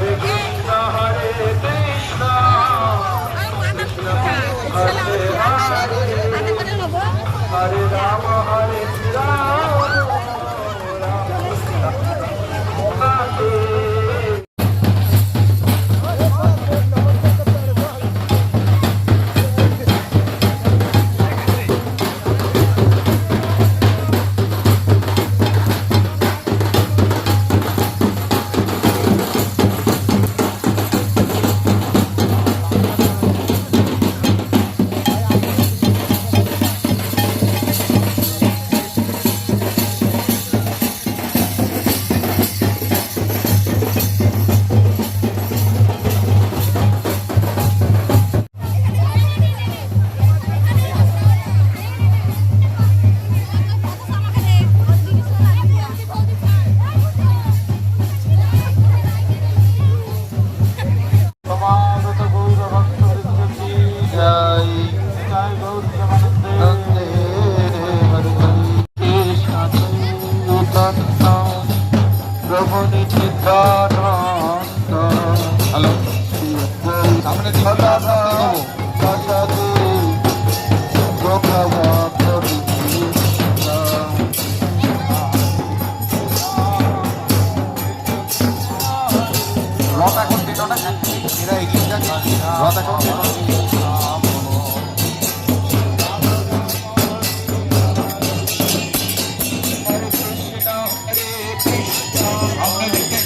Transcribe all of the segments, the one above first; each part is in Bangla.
হরে হ্যালো সামনে রথ এখন দিল না এরা এগিয়ে যাচ্ছে রথ এখন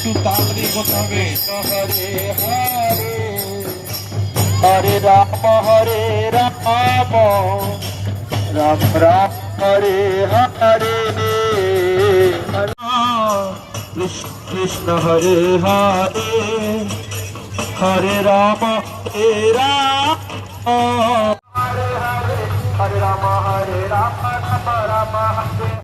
একটু তাড়াতাড়ি করতে হবে। হরে হরে। হরে রাম হরে রাম। রাম রাম, হরে হরে কৃষ্ণ কৃষ্ণ হরে হরে। হরে রাম হরে রাম। হরে হরে হরে রাম হরে রাম। রাম রাম।